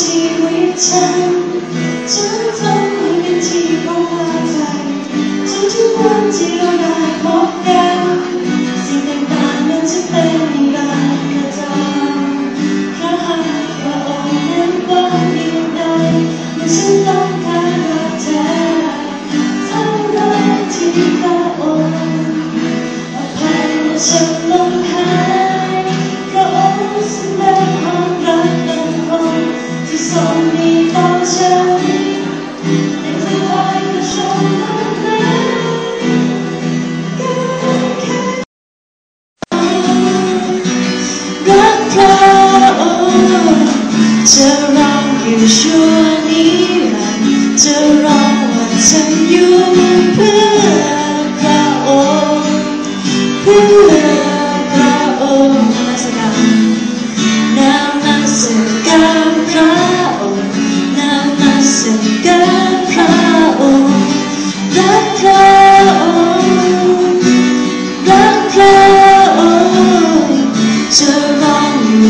ชีวิตฉันฉันทำให้เป็นที่ของหัวใจจนทุกวันที่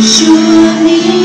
说你。